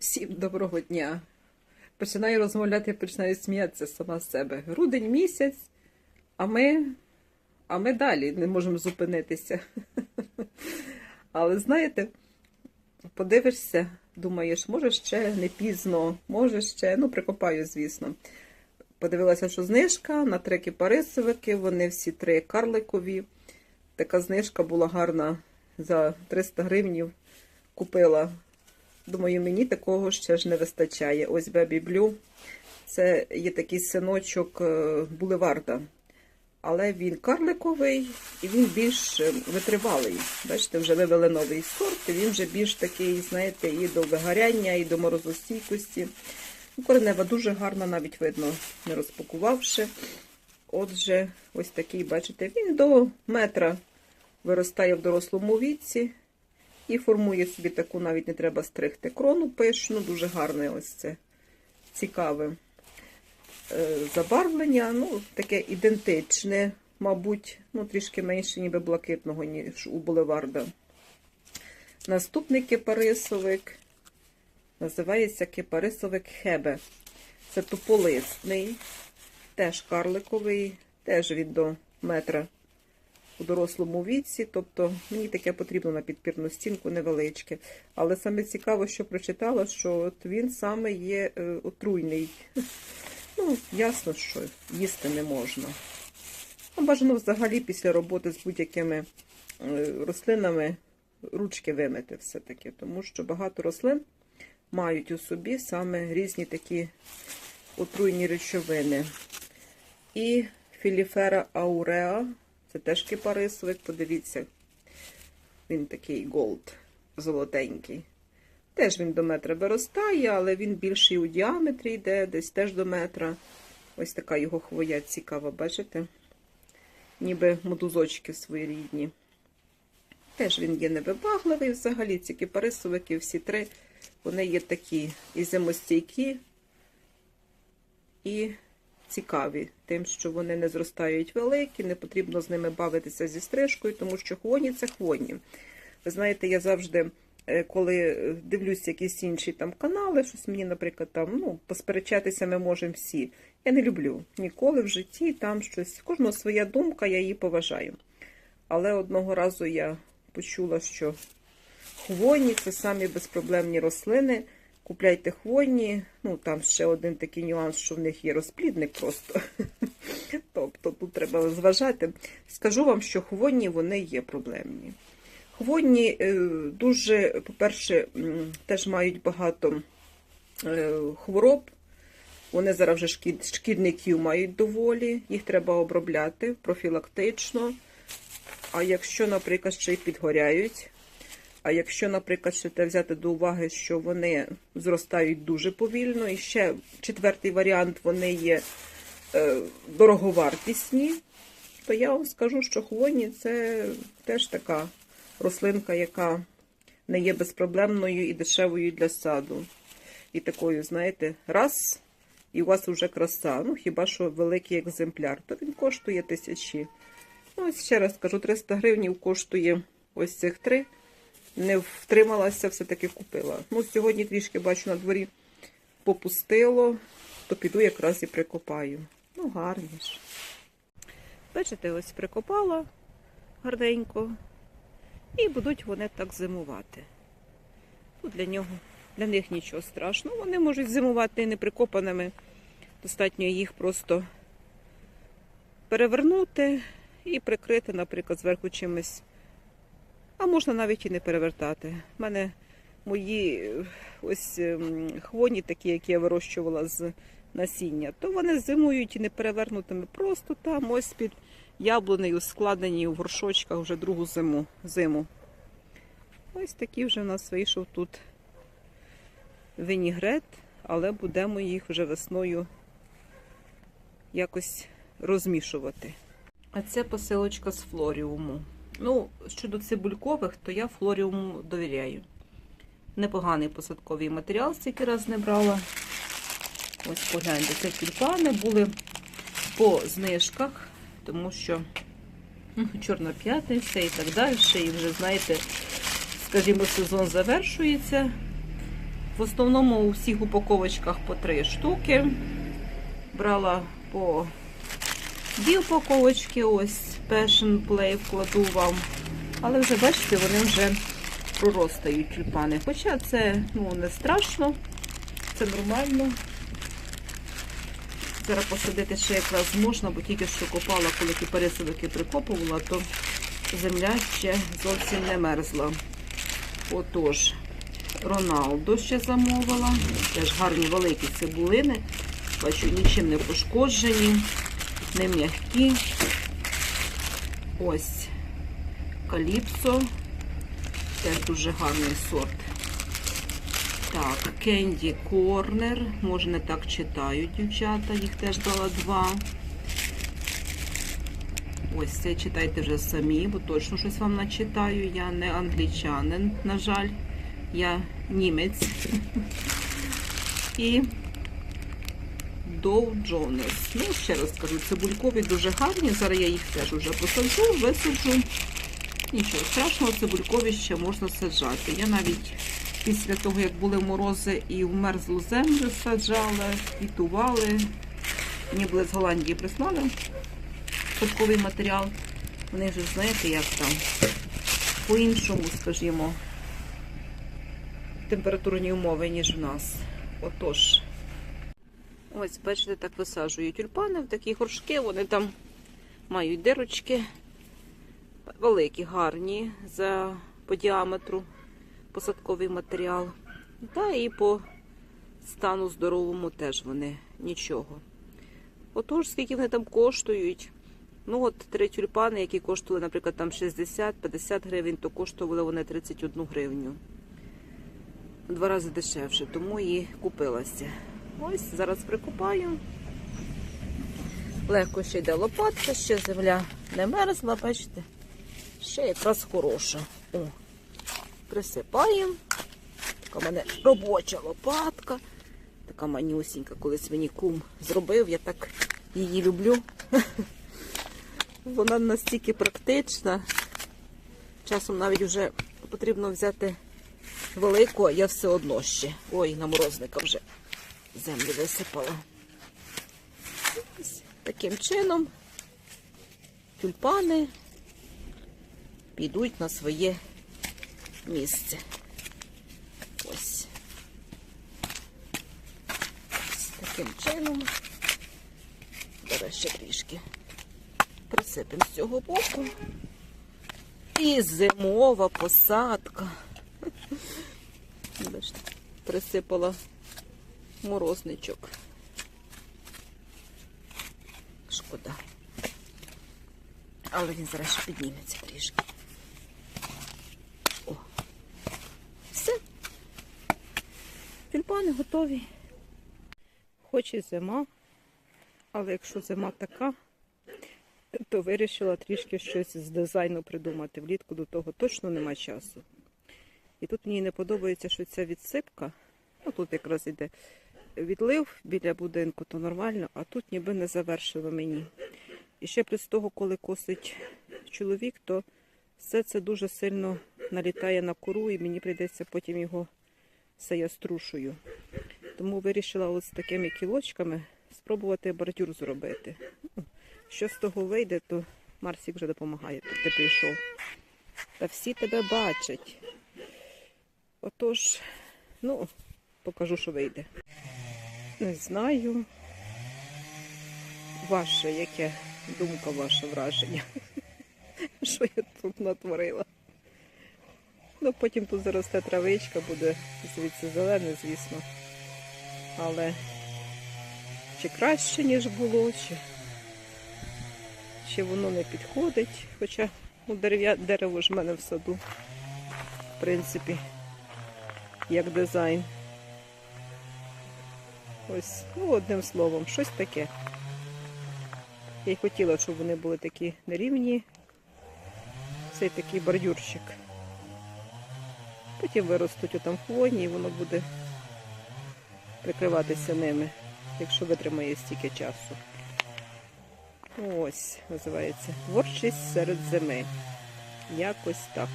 Всім доброго дня. Починаю розмовляти, починаю сміятися сама з себе. Грудень місяць, а ми, а ми далі не можемо зупинитися. Але знаєте, подивишся, думаєш, може ще не пізно, може ще, ну, прикопаю, звісно. Подивилася, що знижка на три кипарисовики, вони всі три карликові. Така знижка була гарна за 300 гривнів. Купила Думаю, мені такого ще ж не вистачає. Ось Baby Blue. Це є такий синочок е, булеварда. Але він карликовий і він більш е, витривалий. Бачите, вже вивели новий сорт, і він вже більш такий, знаєте, і до вигоряння, і до морозостійкості. Ну, Коренева дуже гарна, навіть видно, не розпакувавши. Отже, ось такий, бачите, він до метра виростає в дорослому віці. І формує собі таку, навіть не треба стригти крону пишну, дуже гарне ось це цікаве е, забарвлення. Ну, таке ідентичне, мабуть, ну, трішки менше, ніби блакитного, ніж у булеварда. Наступний кипарисовик називається кипарисовик Хебе. Це туполисний, теж карликовий, теж він до метра у дорослому віці, тобто мені таке потрібно на підпірну стінку невеличке. Але саме цікаво, що прочитала, що от він саме є е, отруйний. Ну, ясно, що їсти не можна. Ну, бажано взагалі після роботи з будь-якими е, рослинами ручки вимити все-таки, тому що багато рослин мають у собі саме різні такі отруйні речовини. І філіфера ауреа це теж кипарисовик, подивіться. Він такий голд, золотенький. Теж він до метра виростає, але він більший у діаметрі йде, десь теж до метра. Ось така його хвоя цікава, бачите? Ніби мотузочки своєрідні. Теж він є невибагливий взагалі. Ці кипарисовики, всі три, вони є такі і зимостійкі, і цікаві, тим, що вони не зростають великі, не потрібно з ними бавитися зі стрижкою, тому що хвоні це хвоні. Ви знаєте, я завжди, е, коли дивлюся якісь інші там канали, щось мені, наприклад, там ну, посперечатися ми можемо всі. Я не люблю ніколи в житті там щось. Кожного своя думка, я її поважаю. Але одного разу я почула, що хвойні це самі безпроблемні рослини. Купляйте хвойні, ну там ще один такий нюанс, що в них є розплідник просто. тобто тут треба зважати. Скажу вам, що хвойні вони є проблемні. Хвойні е, дуже, по-перше, теж мають багато е, хвороб. Вони зараз вже шкідників мають доволі, їх треба обробляти профілактично. А якщо, наприклад, ще й підгоряють, а якщо, наприклад, ще те взяти до уваги, що вони зростають дуже повільно, і ще четвертий варіант вони є е, дороговартісні, то я вам скажу, що хвойні це теж така рослинка, яка не є безпроблемною і дешевою для саду. І такою, знаєте, раз, і у вас вже краса. Ну, хіба що великий екземпляр, то він коштує тисячі. Ну, ось ще раз скажу, 300 гривень коштує ось цих три не втрималася, все-таки купила. Ну, сьогодні трішки бачу на дворі попустило, то піду якраз і прикопаю. Ну, гарні ж. Бачите, ось прикопала гарненько. І будуть вони так зимувати. Ну, для нього, для них нічого страшного. Вони можуть зимувати неприкопаними. Достатньо їх просто перевернути і прикрити, наприклад, зверху чимось а можна навіть і не перевертати. У мене мої е, ось ем, хвоні, такі, які я вирощувала з насіння, то вони зимують і не перевернутими. Просто там ось під яблунею складені у горшочках вже другу зиму. зиму. Ось такий вже в нас вийшов тут винігрет, але будемо їх вже весною якось розмішувати. А це посилочка з флоріуму. Ну, щодо цибулькових, то я флоріуму довіряю. Непоганий посадковий матеріал, стільки раз не брала. Ось погляньте, це тюльпани були по знижках, тому що ну, Чорна п'ятниця і так далі. І вже, знаєте, скажімо, сезон завершується. В основному у всіх упаковочках по три штуки. Брала по дві упаковочки, ось Passion Play вкладу вам. Але вже бачите, вони вже проростають тюльпани. Хоча це ну, не страшно, це нормально. Зараз посадити ще якраз можна, бо тільки що копала, коли ті пересилки прикопувала, то земля ще зовсім не мерзла. Отож, Роналдо ще замовила. Теж гарні великі цибулини. Бачу, нічим не пошкоджені, не м'які. Ось Каліпсо. Теж дуже гарний сорт. Так, Кенді Корнер. Може не так читають дівчата, їх теж дала два. Ось це читайте вже самі, бо точно щось вам начитаю. Я не англічанин, на жаль, я німець. І Доу Джонес. Ну, ще раз скажу, цибулькові дуже гарні. Зараз я їх теж вже посаджу, висаджу. Нічого страшного, цибулькові ще можна саджати. Я навіть після того, як були морози і в мерзлу землю саджала, квітували. Мені були з Голландії прислали спадковий матеріал. Вони вже знаєте, як там по-іншому, скажімо, температурні умови, ніж в нас. Отож, ось, бачите, так висаджую тюльпани в такі горшки, вони там мають дирочки великі, гарні за, по діаметру посадковий матеріал. Та і по стану здоровому теж вони нічого. Отож, скільки вони там коштують. Ну, от три тюльпани, які коштували, наприклад, там 60-50 гривень, то коштували вони 31 гривню. Два рази дешевше, тому і купилася. Ось, зараз прикупаю. Легко ще йде лопатка, ще земля не мерзла, бачите? Ще якраз хороша. О, присипаємо. Така в мене робоча лопатка. Така манюсінька, колись мені кум зробив, я так її люблю. Вона настільки практична. Часом навіть вже потрібно взяти велику, а я все одно ще. Ой, на морозника вже землю висипала. Таким чином тюльпани підуть на своє місце. Ось. Таким чином. Зараз ще трішки присипемо з цього боку. І зимова посадка. Присипала морозничок. Шкода. Але він зараз ще підніметься трішки. О. Все. Тюльпани готові. Хоч і зима, але якщо зима така, то вирішила трішки щось з дизайну придумати. Влітку до того точно нема часу. І тут мені не подобається, що ця відсипка, ну тут якраз іде відлив біля будинку, то нормально, а тут ніби не завершило мені. І ще плюс того, коли косить чоловік, то все це дуже сильно налітає на кору, і мені прийдеться потім його все я струшую. Тому вирішила ось з такими кілочками спробувати бордюр зробити. Ну, Що з того вийде, то Марсік вже допомагає, ти прийшов. Та всі тебе бачать. Отож, ну, покажу, що вийде. Не знаю. Ваше, яке думка, ваше враження. Що я тут натворила? Ну, потім тут заросте травичка, буде звідси зелене, звісно. Але чи краще, ніж було, чи, чи воно не підходить. Хоча ну, дерев'я, дерево ж в мене в саду, в принципі, як дизайн. Ось, ну, одним словом, щось таке. Я й хотіла, щоб вони були такі нерівні. Цей такий бордюрчик. Потім виростуть отам хвойні і воно буде прикриватися ними, якщо витримає стільки часу. Ось, називається Творчість серед зими. Якось так.